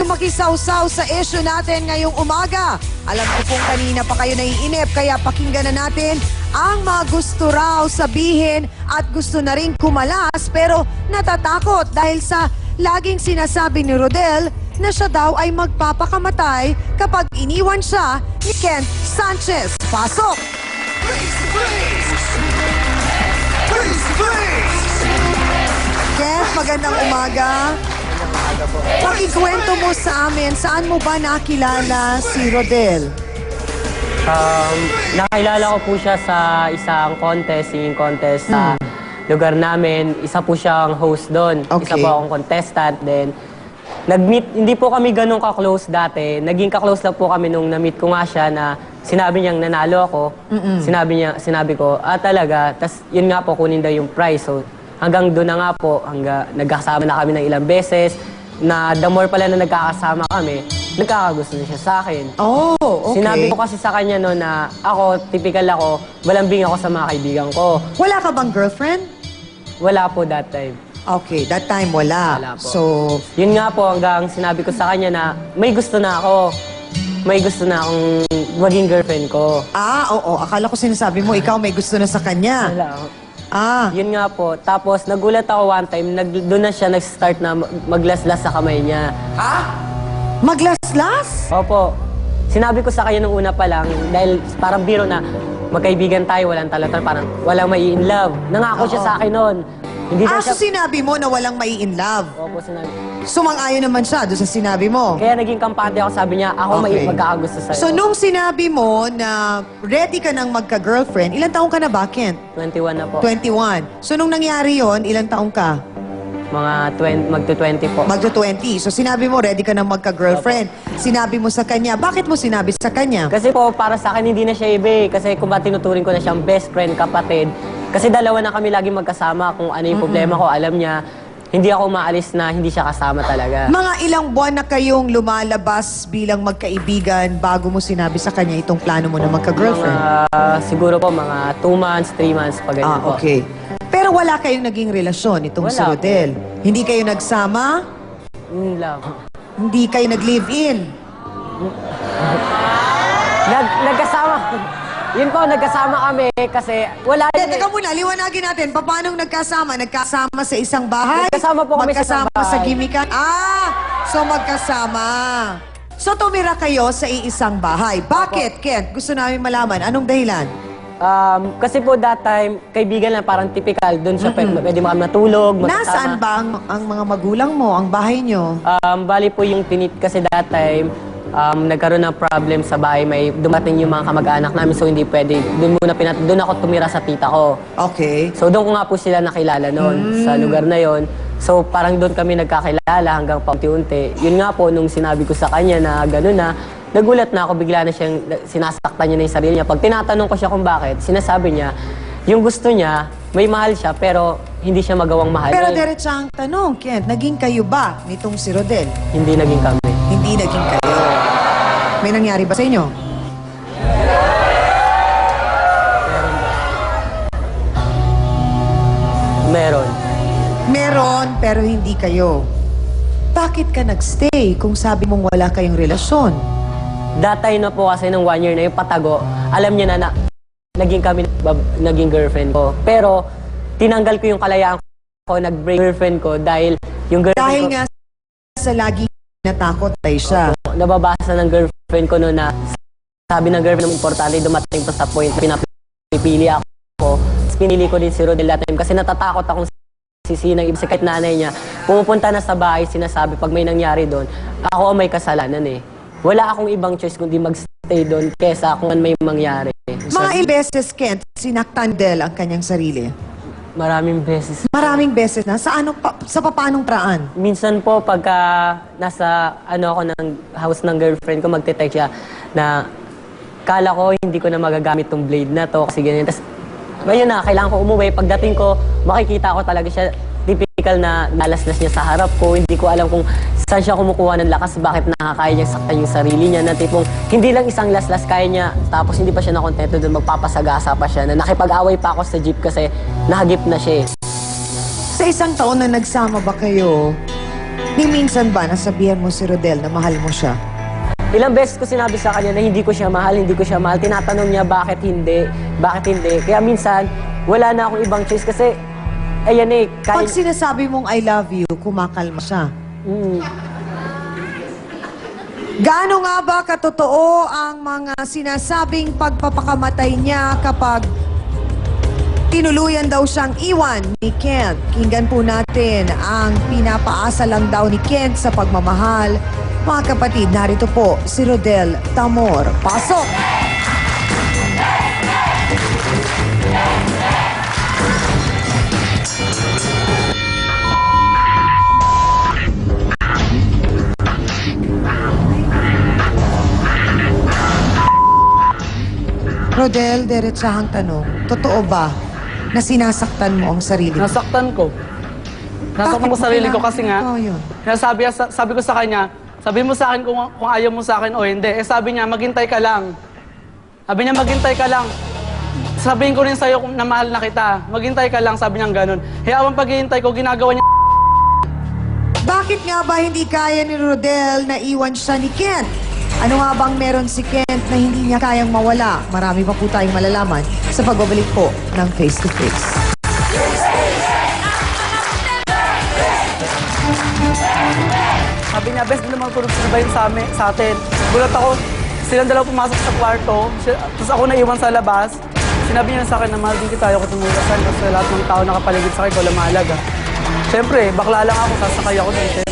tayong makisawsaw sa issue natin ngayong umaga. Alam ko pong kanina pa kayo naiinip, kaya pakinggan na natin ang mga gusto raw sabihin at gusto na rin kumalas pero natatakot dahil sa laging sinasabi ni Rodel na siya daw ay magpapakamatay kapag iniwan siya ni Kent Sanchez. Pasok! Kent, magandang umaga. Pakikwento mo sa amin, saan mo ba nakilala si Rodel? Um, nakilala ko po siya sa isang contest, singing contest sa lugar namin. Isa po siyang host doon. Isa Okay. po akong contestant. Then, nag-meet, hindi po kami ganun ka-close dati. Naging ka-close lang po kami nung na-meet ko nga siya na sinabi niyang nanalo ako. Sinabi niya, sinabi ko, ah talaga. Tapos yun nga po, kunin daw yung prize. So, hanggang doon na nga po, hanggang nagkasama na kami ng ilang beses. Na the more pala na nagkakasama kami, nagkakagusto na siya sa akin. Oh, okay. Sinabi ko kasi sa kanya no na ako, typical ako, malambing ako sa mga kaibigan ko. Wala ka bang girlfriend? Wala po that time. Okay, that time wala. Wala po. So, Yun nga po hanggang sinabi ko sa kanya na may gusto na ako. May gusto na akong maging girlfriend ko. ah, oo. Akala ko sinasabi mo, ikaw may gusto na sa kanya. Wala. Ah, Yun nga po. Tapos nagulat ako one time, nag, doon na siya nag-start na mag- maglaslas sa kamay niya. maglaslas? Opo. Sinabi ko sa kanya nung una pa lang, dahil parang biro na magkaibigan tayo, walang talatan, parang walang may in love. Nangako siya Oo. sa akin noon. Hindi Ah, daw so siya... sinabi mo na walang may in love. Opo, sinabi. Sumang-ayon naman siya doon sa sinabi mo. Kaya naging kampante ako, sabi niya, ako may Okay. magkakagusto sa'yo. So, nung sinabi mo na ready ka nang magka-girlfriend, ilang taong ka na ba, Kent? 21 na po. 21. So, nung nangyari yon ilang taong ka? Mga 20, magto-20 po. Magto-20. So, sinabi mo, ready ka nang magka-girlfriend. Sinabi mo sa kanya. Bakit mo sinabi sa kanya? Kasi po, para sa akin, hindi na siya iba eh. Kasi kung ba tinuturing ko na siyang best friend, kapatid. Kasi dalawa na kami lagi magkasama. Kung ano yung problema ko, alam niya. Hindi ako maalis na hindi siya kasama talaga. Mga ilang buwan na kayong lumalabas bilang magkaibigan bago mo sinabi sa kanya itong plano mo na magka-girlfriend? Mga, siguro po, mga 2 months, 3 months, pag ganyan Ah, po. okay. Pero wala kayong naging relasyon itong si Wala. Rodel. Hindi kayo nagsama, Yun lang. hindi kayo nag-live-in. Nag, nagkasama. Yun po, nagkasama kami kasi wala Eh, yun eh. teka muna, liwanagin natin. Paano nagkasama? Nagkasama sa isang bahay? Nagkasama po kami sa isang Magkasama sa bahay. gimikan? Ah! So magkasama. So tumira kayo sa iisang bahay. Bakit, Kent? Gusto namin malaman. Anong dahilan? Um, kasi po that time, kaibigan lang, parang typical. Doon siya pwede, pwede kami matulog, magkasama. Nasaan ba ang, ang mga magulang mo, ang bahay nyo? Um, bali po yung tinit kasi that time, um, nagkaroon ng problem sa bahay. May dumating yung mga kamag-anak namin so hindi pwede. Doon muna pinat doon ako tumira sa tita ko. Okay. So doon ko nga po sila nakilala noon sa lugar na yon. So parang doon kami nagkakilala hanggang paunti-unti. Yun nga po nung sinabi ko sa kanya na gano'n na, nagulat na ako bigla na siyang sinasaktan niya na yung sarili niya. Pag tinatanong ko siya kung bakit, sinasabi niya, yung gusto niya, may mahal siya pero hindi siya magawang mahalin. Pero diretsang tanong, Kent, naging kayo ba nitong si Rodel? Hindi naging kami. Hindi naging kayo. May nangyari ba sa inyo? Meron. Meron, pero hindi kayo. Bakit ka nagstay kung sabi mong wala kayong relasyon? Datay na po kasi nung one year na yung patago, alam niya na na naging kami, bab- naging girlfriend ko. Pero tinanggal ko yung kalayaan ko, nag-break girlfriend ko dahil yung girlfriend Dahil ko, nga sa lagi natakot tayo siya. nababasa ng girlfriend ko noon na sabi ng girlfriend mo importante dumating pa sa point na pinapipili ako. Pinili ko din si Rodel that time kasi natatakot akong sisi ng iba. Kasi kahit nanay niya, pumupunta na sa bahay, sinasabi pag may nangyari doon, ako ang may kasalanan eh. Wala akong ibang choice kundi magstay doon kesa kung ano may mangyari. So, Mga ilang beses, Kent, sinaktan Del ang kanyang sarili. Maraming beses. Maraming beses na. Sa, anong, pa, sa papanong paraan? Minsan po pagka nasa ano ako ng house ng girlfriend ko, magte-text siya na kala ko hindi ko na magagamit tong blade na to kasi ganyan. Tapos ngayon na, kailangan ko umuwi. Pagdating ko, makikita ko talaga siya typical na nalaslas niya sa harap ko. Hindi ko alam kung saan siya kumukuha ng lakas, bakit nakakaya niya saktan yung sarili niya. Na tipong hindi lang isang laslas kaya niya, tapos hindi pa siya nakontento doon, magpapasagasa pa siya. Na nakipag-away pa ako sa jeep kasi nahagip na siya eh. Sa isang taon na nagsama ba kayo, Di minsan ba nasabihan mo si Rodel na mahal mo siya? Ilang beses ko sinabi sa kanya na hindi ko siya mahal, hindi ko siya mahal. Tinatanong niya bakit hindi, bakit hindi. Kaya minsan, wala na akong ibang choice kasi, ayan eh, Pag kahit... sinasabi mong I love you, kumakalma siya. Mm, Gaano nga ba katotoo ang mga sinasabing pagpapakamatay niya kapag tinuluyan daw siyang iwan ni Kent? Kinggan po natin ang pinapaasa lang daw ni Kent sa pagmamahal. Mga kapatid, narito po si Rodel Tamor. Pasok! Rodel, diretsahang tanong. Totoo ba na sinasaktan mo ang sarili mo? Nasaktan ko. Nasaktan Bakit ko sarili ko kailangan kasi nga, ikaw yun? sabi, sabi ko sa kanya, sabi mo sa akin kung, kung ayaw mo sa akin o hindi. Eh sabi niya, maghintay ka lang. Sabi niya, maghintay ka lang. Sabihin ko rin sa'yo kung na mahal na kita. Maghintay ka lang, sabi niya ganun. Eh habang paghihintay ko, ginagawa niya Bakit nga ba hindi kaya ni Rodel na iwan siya ni Kent? Ano nga bang meron si Kent na hindi niya kayang mawala? Marami pa po tayong malalaman sa pagbabalik po ng Face to Face. Sabi niya, best din naman tulog sila sa, amin, sa atin. Gulat ako, silang dalawa pumasok sa kwarto, tapos ako naiwan sa labas. Sinabi niya sa akin na mahal din kita, ayoko tumulasan kasi lahat ng tao nakapaligid sa akin, wala mahalaga. Siyempre, bakla lang ako, sasakay ako din, siyempre.